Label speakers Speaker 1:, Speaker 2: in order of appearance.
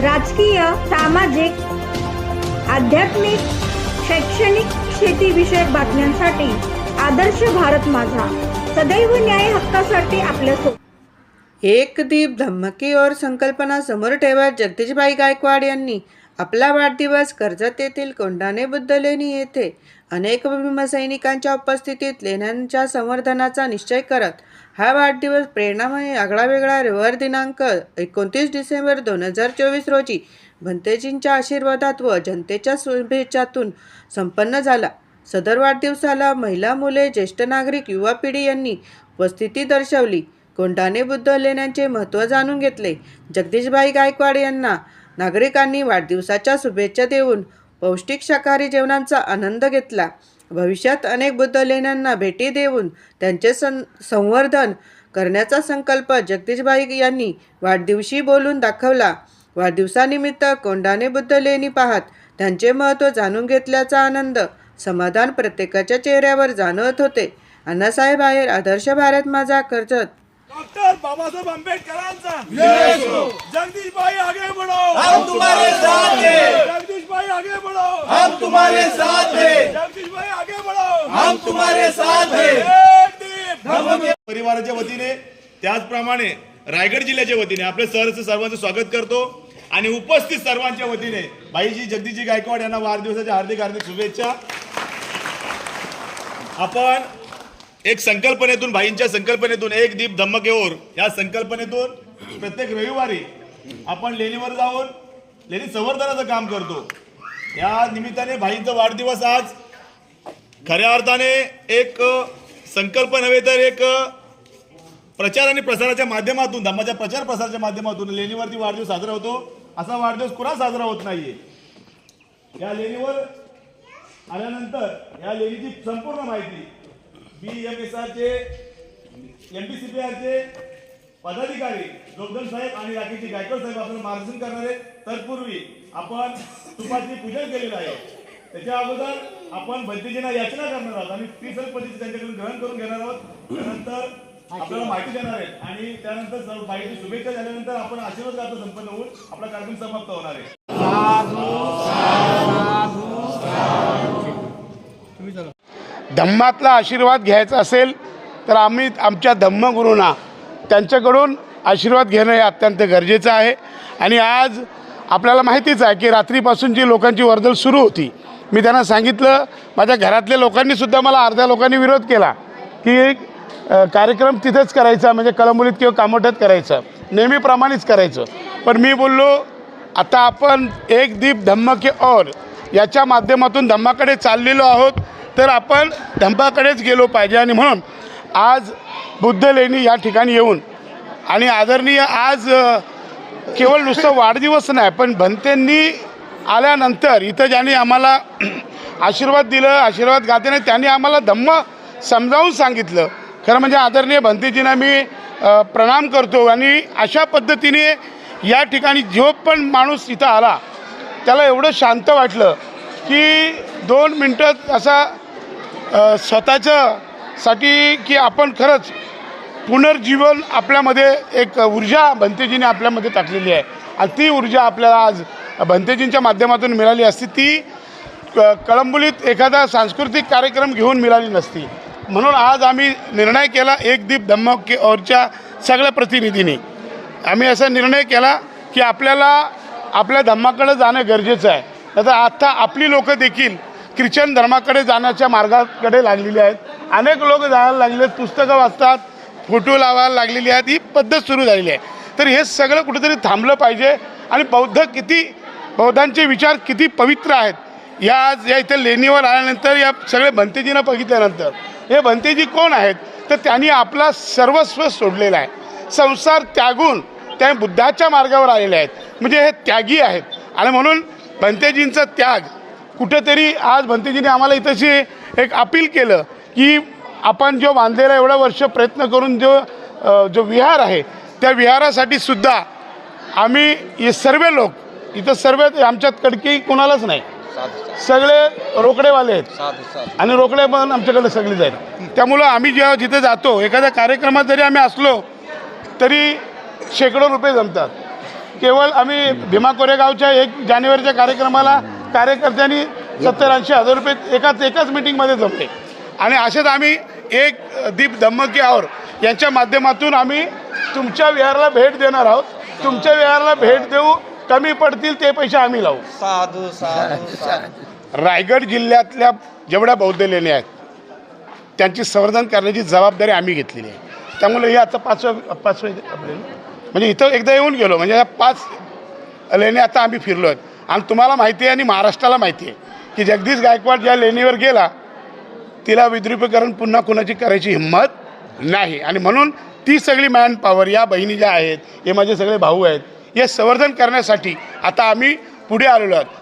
Speaker 1: राजकीय सामाजिक आध्यात्मिक शैक्षणिक शेतीविषयक बातम्यांसाठी आदर्श भारत माझा. सदैव न्याय हक्कासाठी आपल्यासोबत
Speaker 2: एक दीप धम्मकी और संकल्पना समोर ठेवत जगदीशबाई गायकवाड यांनी. आपला वाढदिवस कर्जत येथील कोंडाने बुद्ध लेणी येथे अनेक भीमसैनिकांच्या उपस्थितीत लेण्यांच्या संवर्धनाचा निश्चय करत हा वाढदिवस प्रेरणामय आगळावेगळा रविवार दिनांक एकोणतीस डिसेंबर दोन हजार चोवीस रोजी भंतेजींच्या आशीर्वादात व जनतेच्या शुभेच्छातून संपन्न झाला. सदर वाढदिवसाला महिला मुले ज्येष्ठ नागरिक युवा पिढी यांनी उपस्थिती दर्शवली. कोंढाणे बुद्ध लेण्यांचे महत्त्व जाणून घेतले. जगदीशबाई गायकवाड यांना नागरिकांनी वाढदिवसाच्या शुभेच्छा देऊन पौष्टिक शाकाहारी जेवणाचा आनंद घेतला. भविष्यात अनेक बुद्ध लेण्यांना भेटी देऊन त्यांचे सं संवर्धन करण्याचा संकल्प जगदीशबाई यांनी वाढदिवशी बोलून दाखवला. वाढदिवसानिमित्त कोंडाने बुद्ध लेणी पाहत त्यांचे महत्त्व जाणून घेतल्याचा आनंद समाधान प्रत्येकाच्या चेहऱ्यावर जाणवत होते. अण्णासाहेब आहेर आदर्श भारत माझा कर्जत.
Speaker 3: डॉक्टर बाबासाहेब आंबेडकरांचा. जगदीश भाई आगे बढ़ो.
Speaker 4: हम तुम्हारे साथ हैं.
Speaker 3: जगदीश भाई आगे बढ़ो.
Speaker 4: हम तुम्हारे साथ हैं.
Speaker 3: जगदीश भाई आगे बढ़ो.
Speaker 4: हम तुम्हारे साथ हैं.
Speaker 3: परिवाराच्या वतीने त्याचप्रमाणे रायगड जिल्ह्याच्या वतीने आपले सहर्ष सर्वांचं स्वागत करतो आणि उपस्थित सर्वांच्या वतीने भाईजी जगदीशजी गायकवाड यांना वाढदिवसाच्या हार्दिक हार्दिक शुभेच्छा. आपण एक संकल्पनेतून भाईंच्या संकल्पनेतून एक दीप धम्मकेवर या संकल्पनेतून प्रत्येक रविवारी आपण लेणीवर जाऊन लेणी संवर्धनाचं काम करतो. या निमित्ताने भाईंचा वाढदिवस आज खऱ्या अर्थाने एक संकल्प नव्हे तर एक प्रचार आणि प्रसाराच्या माध्यमातून धम्माच्या प्रचार प्रसाराच्या माध्यमातून लेणीवरती वाढदिवस साजरा होतो. असा वाढदिवस कुणा साजरा होत नाहीये? या लेणीवर आल्यानंतर या लेणीची संपूर्ण माहिती बी एम एस आरचे एम पी सी पी आरचे पदाधिकारी जोगदन साहेब आणि राकेशजी गायकवाड साहेब आपल्याला मार्गदर्शन करणार आहेत. तत्पूर्वी आपण तुपाची पूजन केलेलं आहे. त्याच्या अगोदर आपण भंतीजींना याचना करणार आहोत आणि ती सर्व पद्धती त्यांच्याकडून ग्रहण करून घेणार आहोत. त्यानंतर आपल्याला माहिती देणार आहेत. आणि त्यानंतर माहिती बाईची शुभेच्छा झाल्यानंतर आपण आशीर्वाद संपन्न होऊन आपला कार्यक्रम समाप्त होणार आहे.
Speaker 5: धम्मातला आशीर्वाद घ्यायचा असेल तर आम्ही आमच्या धम्मगुरूंना त्यांच्याकडून आशीर्वाद घेणं हे अत्यंत गरजेचं आहे. आणि आज आपल्याला माहितीच आहे की रात्रीपासून जी लोकांची वर्दळ सुरू होती मी त्यांना सांगितलं माझ्या घरातल्या लोकांनीसुद्धा मला अर्ध्या लोकांनी विरोध केला की एक कार्यक्रम तिथेच करायचा म्हणजे कळंबोलीत किंवा कामोठ्यात करायचं नेहमीप्रमाणेच करायचं. पण मी बोललो आता आपण एक दीप धम्म के और याच्या माध्यमातून धम्माकडे चाललेलो आहोत तर आपण धंपाकडेच गेलो पाहिजे आणि म्हणून आज बुद्ध लेणी या ठिकाणी येऊन आणि आदरणीय आज केवळ नुसतं वाढदिवस नाही पण भंतेंनी आल्यानंतर इथं ज्यांनी आम्हाला आशीर्वाद दिलं आशीर्वाद गाते नाही त्यांनी आम्हाला धम्म समजावून सांगितलं. खरं म्हणजे आदरणीय भंतेजींना मी प्रणाम करतो आणि अशा पद्धतीने या ठिकाणी जो पण माणूस इथं आला त्याला एवढं शांत वाटलं की दोन मिनटं असा स्वतःच्यासाठी स्वतःच्या साठी की आपण खरंच पुनर्जीवन आपल्यामध्ये एक ऊर्जा भंतेजीने आपल्यामध्ये टाकलेली आहे. आणि ती ऊर्जा आपल्याला आज भंतेजींच्या माध्यमातून मिळाली असती ती क कळंबोलीत एखादा सांस्कृतिक कार्यक्रम घेऊन मिळाली नसती. म्हणून आज आम्ही निर्णय केला एक दीप धम्मके के औरच्या सगळ्या प्रतिनिधींनी. आम्ही असा निर्णय केला की आपल्याला आपल्या धम्माकडं जाणं गरजेचं आहे. तर आता आपली लोकं देखील ख्रिश्चन धर्माकडे जाण्याच्या मार्गाकडे लागलेली आहेत. अनेक लोक जायला लागले आहेत पुस्तकं वाचतात फोटो लावायला लागलेली आहेत. ही पद्धत सुरू झालेली आहे. तर हे सगळं कुठेतरी थांबलं पाहिजे आणि बौद्ध किती बौद्धांचे विचार किती पवित्र आहेत या आज या इथे लेणीवर आल्यानंतर या सगळे भंतेजींना बघितल्यानंतर हे भंतेजी कोण आहेत? तर त्यांनी आपला सर्वस्व सोडलेलं आहे. संसार त्यागून त्या बुद्धाच्या मार्गावर आलेले आहेत. म्हणजे हे त्यागी आहेत. आणि म्हणून भंतेजींचा त्याग कुठेतरी आज भंतेजीने आम्हाला इथंशी एक अपील केलं की आपण जो बांधलेला एवढ्या वर्ष प्रयत्न करून जो जो विहार आहे त्या विहारासाठी सुद्धा आम्ही सर्व लोक इथं सर्व आमच्यात कडकी कोणालाच नाही. सगळे रोकडेवाले आहेत. आणि रोकडे पण आमच्याकडे सगळेच आहेत. त्यामुळं आम्ही जेव्हा जिथे जातो एखाद्या कार्यक्रमात जरी आम्ही असलो तरी शेकडो रुपये जमतात. केवळ आम्ही भीमा कोरेगावच्या एक जानेवारीच्या कार्यक्रमाला कार्यकर्त्यांनी सत्तर ऐंशी हजार रुपये एकाच एकाच मिटिंगमध्ये जमले. आणि असेच आम्ही एक दीप धम्मकी आवर यांच्या माध्यमातून आम्ही तुमच्या विहाराला भेट देणार आहोत. तुमच्या विहाराला भेट देऊ कमी पडतील ते पैसे आम्ही लावू.
Speaker 4: साधू साधू
Speaker 5: रायगड जिल्ह्यातल्या जेवढ्या बौद्ध लेण्या आहेत त्यांची संवर्धन करण्याची जबाबदारी आम्ही घेतलेली आहे. त्यामुळे हे आता पाचवं पाचवं म्हणजे इथं एकदा येऊन गेलो म्हणजे या पाच लेण्या आता आम्ही फिरलो आहेत आणि तुम्हाला माहिती आहे आणि महाराष्ट्राला माहिती आहे की जगदीश गायकवाड ज्या लेणीवर गेला तिला विद्रुपीकरण पुन्हा कुणाची करायची हिंमत नाही. आणि म्हणून ती सगळी मॅन पॉवर या बहिणी ज्या आहेत हे माझे सगळे भाऊ आहेत हे संवर्धन करण्यासाठी आता आम्ही पुढे आलेलो आहोत.